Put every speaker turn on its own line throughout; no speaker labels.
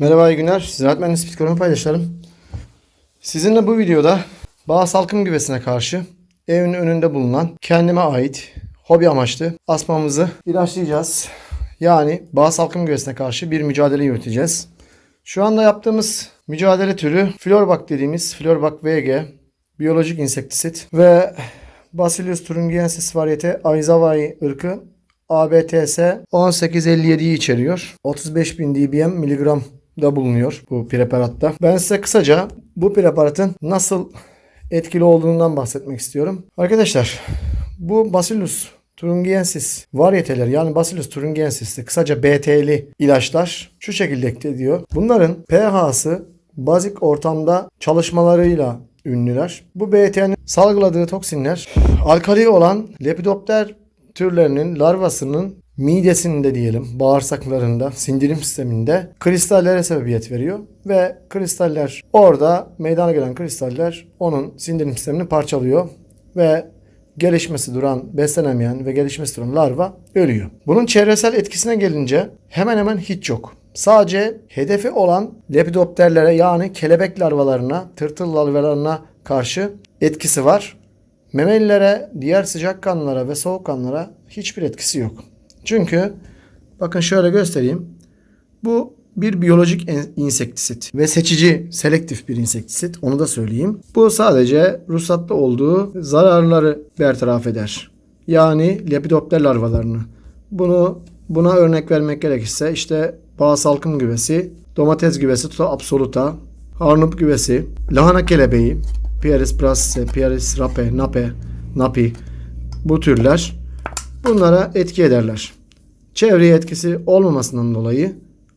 Merhaba iyi günler. Ziraat Mühendisliği Psikoloji paylaşlarım. Sizinle bu videoda bağ salkım güvesine karşı evin önünde bulunan kendime ait hobi amaçlı asmamızı ilaçlayacağız. Yani bağ salkım güvesine karşı bir mücadele yürüteceğiz. Şu anda yaptığımız mücadele türü Florbak dediğimiz Florbak VG biyolojik insektisit ve Bacillus thuringiensis varyete Aizawaii ırkı ABTS 1857'yi içeriyor. 35.000 dBm miligram da bulunuyor bu preparatta. Ben size kısaca bu preparatın nasıl etkili olduğundan bahsetmek istiyorum. Arkadaşlar bu Bacillus thuringiensis varyeteler yani Bacillus thuringiensis kısaca BT'li ilaçlar şu şekilde etki ediyor. Bunların pH'sı bazik ortamda çalışmalarıyla ünlüler. Bu BT'nin salgıladığı toksinler alkali olan Lepidopter türlerinin larvasının midesinde diyelim, bağırsaklarında, sindirim sisteminde kristallere sebebiyet veriyor ve kristaller orada meydana gelen kristaller onun sindirim sistemini parçalıyor ve gelişmesi duran, beslenemeyen ve gelişmesi duran larva ölüyor. Bunun çevresel etkisine gelince hemen hemen hiç yok. Sadece hedefi olan lepidopterlere yani kelebek larvalarına, tırtıl larvalarına karşı etkisi var. Memelilere, diğer sıcakkanlılara ve soğukkanlılara hiçbir etkisi yok. Çünkü bakın şöyle göstereyim. Bu bir biyolojik insektisit ve seçici, selektif bir insektisit. Onu da söyleyeyim. Bu sadece ruhsatlı olduğu zararları bertaraf eder. Yani lepidopter larvalarını. Bunu buna örnek vermek gerekirse işte bağ salkım güvesi, domates güvesi, tuta absoluta, harnup güvesi, lahana kelebeği, Pieris brasse, Pieris rape, nape, napi bu türler bunlara etki ederler. Çevreye etkisi olmamasından dolayı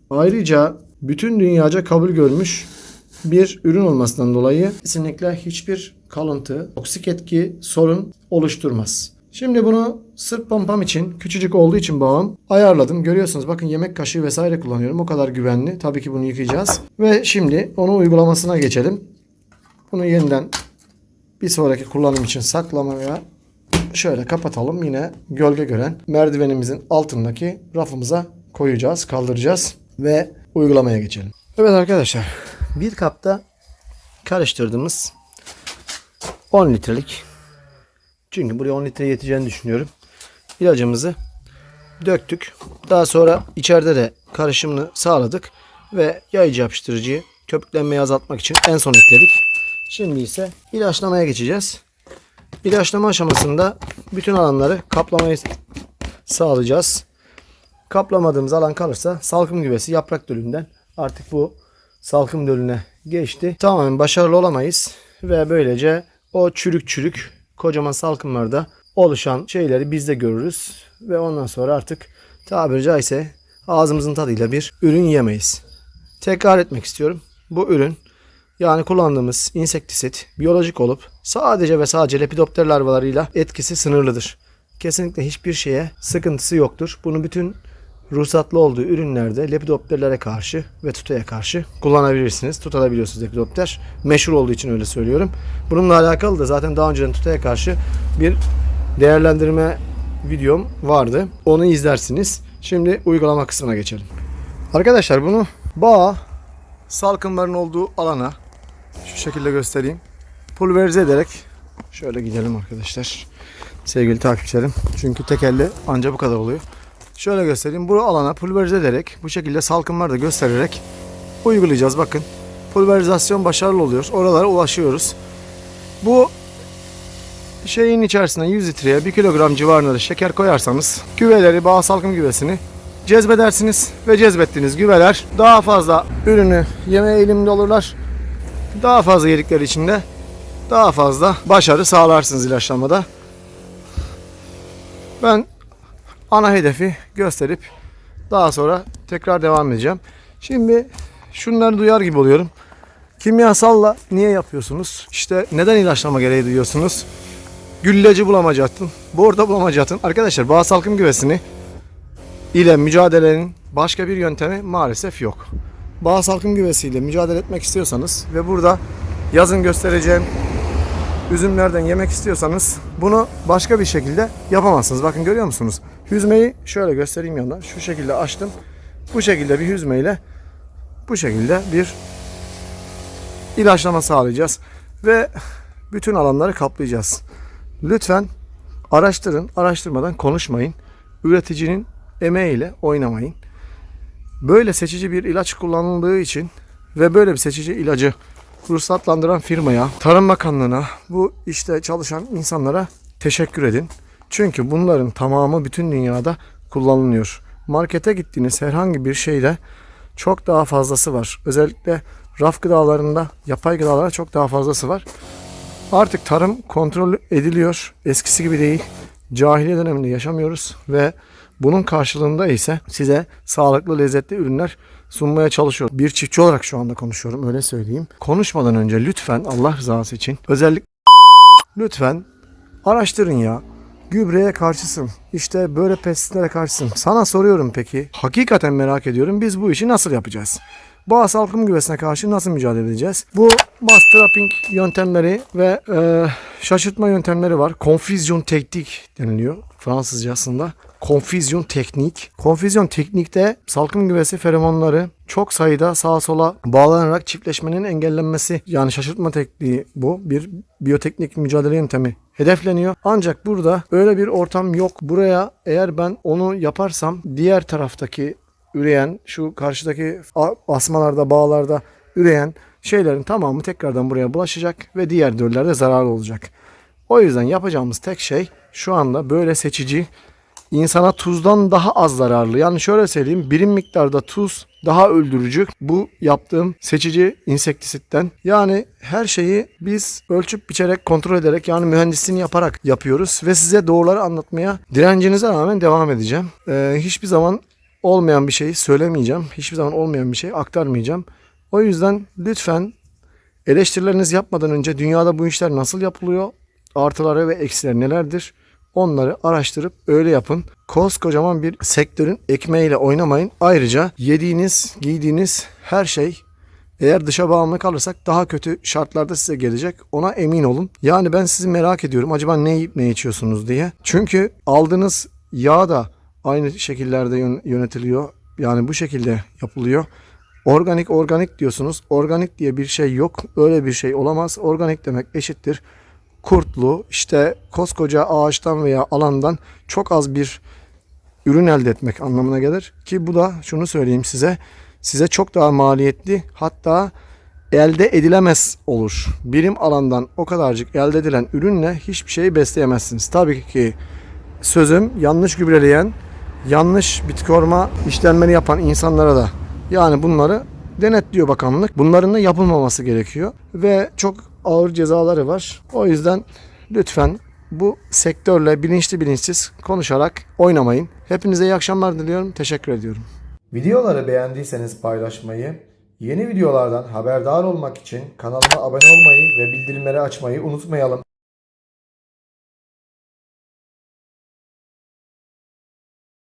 ayrıca bütün dünyaca kabul görmüş bir ürün olmasından dolayı kesinlikle hiçbir kalıntı, toksik etki, sorun oluşturmaz. Şimdi bunu sırt pompam için küçücük olduğu için bağım ayarladım. Görüyorsunuz bakın yemek kaşığı vesaire kullanıyorum. O kadar güvenli. Tabii ki bunu yıkayacağız. Ve şimdi onu uygulamasına geçelim. Bunu yeniden bir sonraki kullanım için saklamaya şöyle kapatalım. Yine gölge gören merdivenimizin altındaki rafımıza koyacağız, kaldıracağız ve uygulamaya geçelim. Evet arkadaşlar, bir kapta karıştırdığımız 10 litrelik çünkü buraya 10 litre yeteceğini düşünüyorum. İlacımızı döktük. Daha sonra içeride de karışımını sağladık ve yayıcı yapıştırıcıyı köpüklenmeyi azaltmak için en son ekledik. Şimdi ise ilaçlamaya geçeceğiz. İlaçlama aşamasında bütün alanları kaplamayı sağlayacağız. Kaplamadığımız alan kalırsa salkım güvesi yaprak dölünden artık bu salkım dölüne geçti. Tamamen başarılı olamayız ve böylece o çürük çürük kocaman salkımlarda oluşan şeyleri biz de görürüz ve ondan sonra artık tabiri caizse ağzımızın tadıyla bir ürün yemeyiz. Tekrar etmek istiyorum. Bu ürün yani kullandığımız insektisit biyolojik olup sadece ve sadece lepidopter larvalarıyla etkisi sınırlıdır. Kesinlikle hiçbir şeye sıkıntısı yoktur. Bunu bütün ruhsatlı olduğu ürünlerde lepidopterlere karşı ve tutaya karşı kullanabilirsiniz. Tutabiliyorsunuz lepidopter. Meşhur olduğu için öyle söylüyorum. Bununla alakalı da zaten daha önceden tutaya karşı bir değerlendirme videom vardı. Onu izlersiniz. Şimdi uygulama kısmına geçelim. Arkadaşlar bunu bağ salkımların olduğu alana şekilde göstereyim. Pulverize ederek şöyle gidelim arkadaşlar. Sevgili takipçilerim. Çünkü tek elle anca bu kadar oluyor. Şöyle göstereyim. Bu alana pulverize ederek bu şekilde salkımları da göstererek uygulayacağız. Bakın. Pulverizasyon başarılı oluyor. Oralara ulaşıyoruz. Bu şeyin içerisine 100 litreye 1 kilogram civarında da şeker koyarsanız güveleri, bağ salkım güvesini cezbedersiniz ve cezbettiğiniz güveler daha fazla ürünü yeme eğiliminde olurlar. Daha fazla yedikleri için de daha fazla başarı sağlarsınız ilaçlamada. Ben ana hedefi gösterip daha sonra tekrar devam edeceğim. Şimdi şunları duyar gibi oluyorum. Kimyasalla niye yapıyorsunuz? İşte neden ilaçlama gereği duyuyorsunuz? Gülleci bulamacaktın, borda bulamacaktın. Arkadaşlar bağ salkım güvesini ile mücadelenin başka bir yöntemi maalesef yok. Bağ salkım güvesiyle mücadele etmek istiyorsanız ve burada yazın göstereceğim üzümlerden yemek istiyorsanız bunu başka bir şekilde yapamazsınız. Bakın görüyor musunuz? Hüzmeyi şöyle göstereyim yandan. Şu şekilde açtım. Bu şekilde bir hüzmeyle bu şekilde bir ilaçlama sağlayacağız ve bütün alanları kaplayacağız. Lütfen araştırın, araştırmadan konuşmayın. Üreticinin emeğiyle oynamayın. Böyle seçici bir ilaç kullanıldığı için ve böyle bir seçici ilacı ruhsatlandıran firmaya, Tarım Bakanlığı'na, bu işte çalışan insanlara teşekkür edin. Çünkü bunların tamamı bütün dünyada kullanılıyor. Markete gittiğiniz herhangi bir şeyde çok daha fazlası var. Özellikle raf gıdalarında, yapay gıdalara çok daha fazlası var. Artık tarım kontrol ediliyor. Eskisi gibi değil. Cahiliye döneminde yaşamıyoruz ve bunun karşılığında ise size sağlıklı, lezzetli ürünler sunmaya çalışıyorum. Bir çiftçi olarak şu anda konuşuyorum öyle söyleyeyim. Konuşmadan önce lütfen Allah rızası için özellikle lütfen araştırın ya. Gübreye karşısın. İşte böyle pestisitlere karşısın. Sana soruyorum peki. Hakikaten merak ediyorum. Biz bu işi nasıl yapacağız? Boğa salkım güvesine karşı nasıl mücadele edeceğiz? Bu mass trapping yöntemleri ve e, şaşırtma yöntemleri var. Konfüzyon teknik deniliyor Fransızcasında. Konfüzyon teknik. Konfüzyon teknikte salkım güvesi feromonları çok sayıda sağa sola bağlanarak çiftleşmenin engellenmesi yani şaşırtma tekniği bu. Bir biyoteknik mücadele yöntemi hedefleniyor. Ancak burada öyle bir ortam yok. Buraya eğer ben onu yaparsam diğer taraftaki üreyen şu karşıdaki asmalarda bağlarda üreyen şeylerin tamamı tekrardan buraya bulaşacak ve diğer döllerde zararlı olacak. O yüzden yapacağımız tek şey şu anda böyle seçici insana tuzdan daha az zararlı. Yani şöyle söyleyeyim birim miktarda tuz daha öldürücü bu yaptığım seçici insektisitten. Yani her şeyi biz ölçüp biçerek kontrol ederek yani mühendisliğini yaparak yapıyoruz ve size doğruları anlatmaya direncinize rağmen devam edeceğim. Ee, hiçbir zaman olmayan bir şeyi söylemeyeceğim. Hiçbir zaman olmayan bir şey aktarmayacağım. O yüzden lütfen eleştirilerinizi yapmadan önce dünyada bu işler nasıl yapılıyor? Artıları ve eksileri nelerdir? Onları araştırıp öyle yapın. Koskocaman bir sektörün ekmeğiyle oynamayın. Ayrıca yediğiniz, giydiğiniz her şey eğer dışa bağımlı kalırsak daha kötü şartlarda size gelecek. Ona emin olun. Yani ben sizi merak ediyorum. Acaba ne yiyip ne içiyorsunuz diye. Çünkü aldığınız yağ da aynı şekillerde yön- yönetiliyor. Yani bu şekilde yapılıyor. Organik organik diyorsunuz. Organik diye bir şey yok. Öyle bir şey olamaz. Organik demek eşittir. Kurtlu işte koskoca ağaçtan veya alandan çok az bir ürün elde etmek anlamına gelir. Ki bu da şunu söyleyeyim size. Size çok daha maliyetli hatta elde edilemez olur. Birim alandan o kadarcık elde edilen ürünle hiçbir şeyi besleyemezsiniz. Tabii ki sözüm yanlış gübreleyen, yanlış bitki orma işlemleri yapan insanlara da yani bunları denetliyor bakanlık. Bunların da yapılmaması gerekiyor ve çok ağır cezaları var. O yüzden lütfen bu sektörle bilinçli bilinçsiz konuşarak oynamayın. Hepinize iyi akşamlar diliyorum. Teşekkür ediyorum.
Videoları beğendiyseniz paylaşmayı, yeni videolardan haberdar olmak için kanalıma abone olmayı ve bildirimleri açmayı unutmayalım.